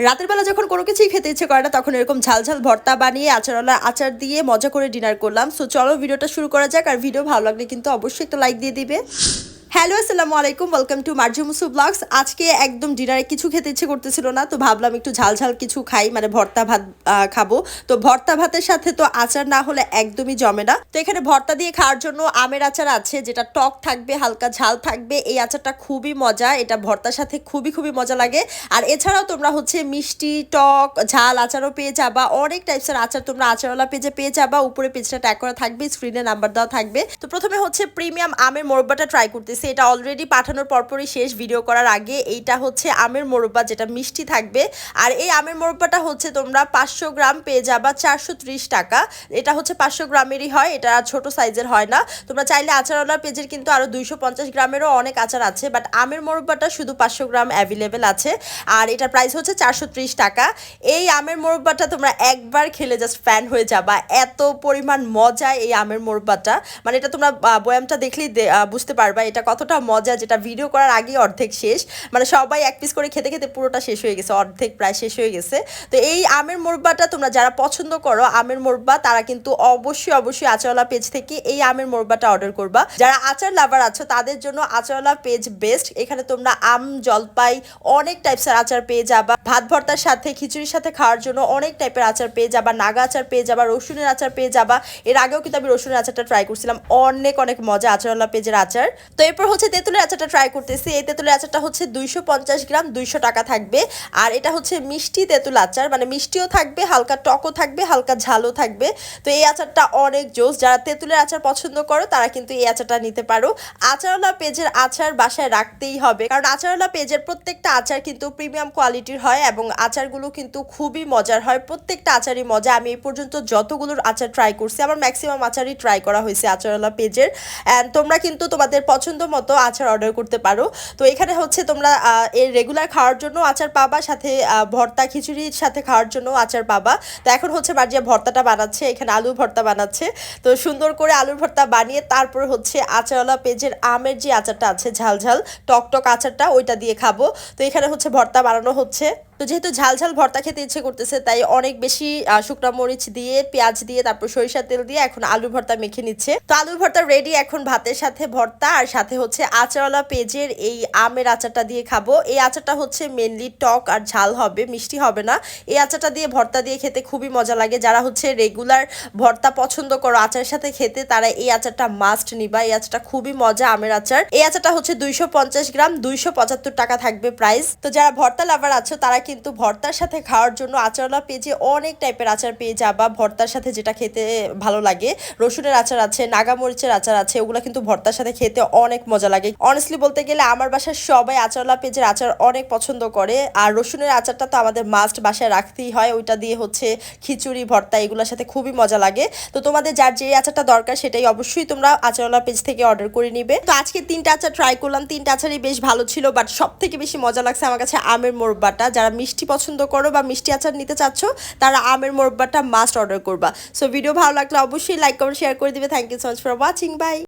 রাতের বেলা যখন কোনো কিছুই খেতে ইচ্ছে করে না, তখন এরকম ঝালঝাল ঝাল ভর্তা বানিয়ে, আচারওয়ালা আচার দিয়ে মজা করে ডিনার করলাম। সো চলো, ভিডিওটা শুরু করা যাক। আর ভিডিও ভালো লাগলে কিন্তু অবশ্যই একটা লাইক দিয়ে দিবে। হ্যালো, আসসালামু আলাইকুম welcome to Marju Musu blogs আজকে একদম ডিনারে কিছু খেতে ইচ্ছে করতেছিল না, তো ভাবলাম একটু ঝাল ঝাল কিছু খাই মানে ভর্তা ভাত খাব। তো ভর্তা ভাতের সাথে তো আচার না হলে একদমই জমে না। তো এখানে ভর্তা দিয়ে খাওয়ার জন্য আমের আচার আছে, যেটা টক থাকবে, হালকা ঝাল থাকবে। এই আচারটা খুবই মজা, এটা ভর্তার সাথে খুবই খুবই মজা লাগে। আর এছাড়াও তোমরা হচ্ছে মিষ্টি, টক, ঝাল আচারও পেয়ে যাবা। অনেক টাইপসের আচার তোমরা আচারওয়ালা পেজে পেয়ে যাবা। উপরে পেজটা ট্যাগ করা থাকবে স্ক্রিনে নাম্বার দেওয়া থাকবে। তো প্রথমে হচ্ছে প্রিমিয়াম আমের মোরব্বাটা ট্রাই করতেছি। এটা অলরেডি পাঠানোর পরপরই শেষ ভিডিও করার আগে এইটা হচ্ছে আমের মোরব্বা যেটা মিষ্টি থাকবে। আর এই আমের মোরব্বাটা হচ্ছে তোমরা পাঁচশো গ্রাম পেয়ে যাবা চারশো ত্রিশ টাকা। এটা হচ্ছে পাঁচশো গ্রামেরই হয়, এটা ছোট সাইজের হয় না। তোমরা চাইলে আচারওয়ালার পেজের কিন্তু আরও দুইশো পঞ্চাশ গ্রামেরও অনেক আচার আছে বাট আমের মোরব্বাটা শুধু পাঁচশো গ্রাম অ্যাভেলেবেল আছে। আর এটা প্রাইস হচ্ছে চারশো ত্রিশ টাকা। এই আমের মোরব্বাটা তোমরা একবার খেলে জাস্ট ফ্যান হয়ে যাবা। এত পরিমাণ মজা এই আমের মোরব্বাটা। মানে এটা তোমরা বয়ামটা দেখলেই বুঝতে পারবা এটা কতটা মজা যেটা ভিডিও করার আগেই অর্ধেক শেষ মানে সবাই এক পিস করে খেতে খেতে পুরোটা শেষ হয়ে গেছে, অর্ধেক প্রায় শেষ হয়ে গেছে। তো এই আমের মোরব্বাটা তোমরা যারা পছন্দ করো, আমের মোরব্বা, তারা কিন্তু অবশ্যই অবশ্যই আচারওয়ালা পেজ থেকে এই আমের মোরব্বাটা অর্ডার করবা। যারা আচার লাভার আছো, তাদের জন্য আচারওয়ালা পেজ বেস্ট এখানে তোমরা আম, জলপাই, অনেক টাইপসের আচার পেয়ে যাবা। ভাত ভর্তার সাথে, খিচুড়ির সাথে খাওয়ার জন্য অনেক টাইপের আচার পেয়ে যাবা। নাগা আচার পেয়ে যাবা, রসুনের আচার পেয়ে যাবা। এর আগেও কিন্তু আমি রসুনের আচারটা ট্রাই করছিলাম। অনেক অনেক মজা আচারওয়ালা পেজের আচার। তো এরপর হচ্ছে তেঁতুলের আচারটা ট্রাই করতেছি। এই তেঁতুলের আচারটা হচ্ছে দুইশো পঞ্চাশ গ্রাম, দুইশো টাকা থাকবে। আর এটা হচ্ছে মিষ্টি তেঁতুল আচার মানে মিষ্টিও থাকবে, হালকা টকও থাকবে, হালকা ঝালও থাকবে। তো এই আচারটা অনেক জোস। যারা তেঁতুলের আচার পছন্দ করো, তারা কিন্তু এই আচারটা নিতে পারো। আচারওয়ালা পেজের আচার বাসায় রাখতেই হবে। কারণ আচারওয়ালা পেজের প্রত্যেকটা আচার কিন্তু প্রিমিয়াম কোয়ালিটির হয় এবং আচারগুলো কিন্তু খুবই মজার হয়। প্রত্যেকটা আচারই মজা। আমি এই পর্যন্ত যতগুলোর আচার ট্রাই করছি, আমার ম্যাক্সিমাম আচারই ট্রাই করা হয়েছে আচারওয়ালা পেজের। অ্যান্ড তোমরা কিন্তু তোমাদের পছন্দ মতো আচার অর্ডার করতে পারো। তো এখানে হচ্ছে তোমরা এর রেগুলার খাওয়ার জন্য আচার পাবা, সাথে ভর্তা, খিচুড়ির সাথে খাওয়ার জন্য আচার পাবা। তো এখন হচ্ছে মার্জিয়া ভর্তাটা বানাচ্ছে, এখানে আলু ভর্তা বানাচ্ছে। তো সুন্দর করে আলুর ভর্তা বানিয়ে তারপর হচ্ছে আচারওয়ালা পেজের আমের যে আচারটা আছে, ঝাল ঝাল, টক টক আচারটা ওইটা দিয়ে খাব। তো এখানে হচ্ছে ভর্তা বানানো হচ্ছে। তো যেহেতু ঝাল ঝাল ভর্তা খেতে ইচ্ছে করতেছে, তাই অনেক বেশি শুকনো মরিচ দিয়ে, পেঁয়াজ দিয়ে, তারপর সরিষার তেল দিয়ে এখন আলু ভর্তা মেখে নিচ্ছে। তো আলুর ভর্তা রেডি এখন ভাতের সাথে ভর্তা আর সাথে হচ্ছে আচারওয়ালা পেজের এই আমের আচারটা দিয়ে খাব। এই আচারটা হচ্ছে মেনলি টক আর ঝাল হবে, মিষ্টি হবে না। এই আচারটা দিয়ে ভর্তা দিয়ে খেতে খুবই মজা লাগে। যারা হচ্ছে রেগুলার ভর্তা পছন্দ করো আচারের সাথে খেতে, তারা এই আচারটা মাস্ট নিবা। এই আচারটা খুবই মজা আমের আচার। এই আচারটা হচ্ছে দুইশো পঞ্চাশ গ্রাম, দুইশো পঁচাত্তর টাকা থাকবে প্রাইস তো যারা ভর্তা লাভার আছো, তারা কিন্তু ভর্তার সাথে খাওয়ার জন্য আচারওয়ালা পেজে অনেক টাইপের আচার পেয়ে যাবা। ভর্তার সাথে যেটা খেতে ভালো লাগে। রসুনের আচার আছে নাগামরিচের আচার আছে, ওগুলো কিন্তু ভর্তার সাথে খেতে অনেক মজা লাগে। অনেস্টলি বলতে গেলে আমার বাসার সবাই আচারলা পেজের আচার অনেক পছন্দ করে, আর রসুনের আচারটা তো আমাদের মাস্ট বাসায় রাখতেই হয়। ওইটা দিয়ে হচ্ছে খিচুড়ি, ভর্তা এগুলোর সাথে খুবই মজা লাগে। তো তোমাদের যার যে আচারটা দরকার সেটাই অবশ্যই তোমরা আচারওয়ালা পেজ থেকে অর্ডার করে নিবে। তো আজকে তিনটা আচার ট্রাই করলাম। তিনটা আচারই বেশ ভালো ছিল বাট সব থেকে বেশি মজা লাগছে আমার কাছে আমের মোরব্বাটা। যারা মিষ্টি পছন্দ করো বা মিষ্টি আচার নিতে চাচ্ছ, তারা আমের মোরব্বাটা মাস্ট অর্ডার করবা। সো ভিডিও ভালো লাগলে অবশ্যই লাইক কমেন্ট শেয়ার করে দিবে। Thank you so much for watching bye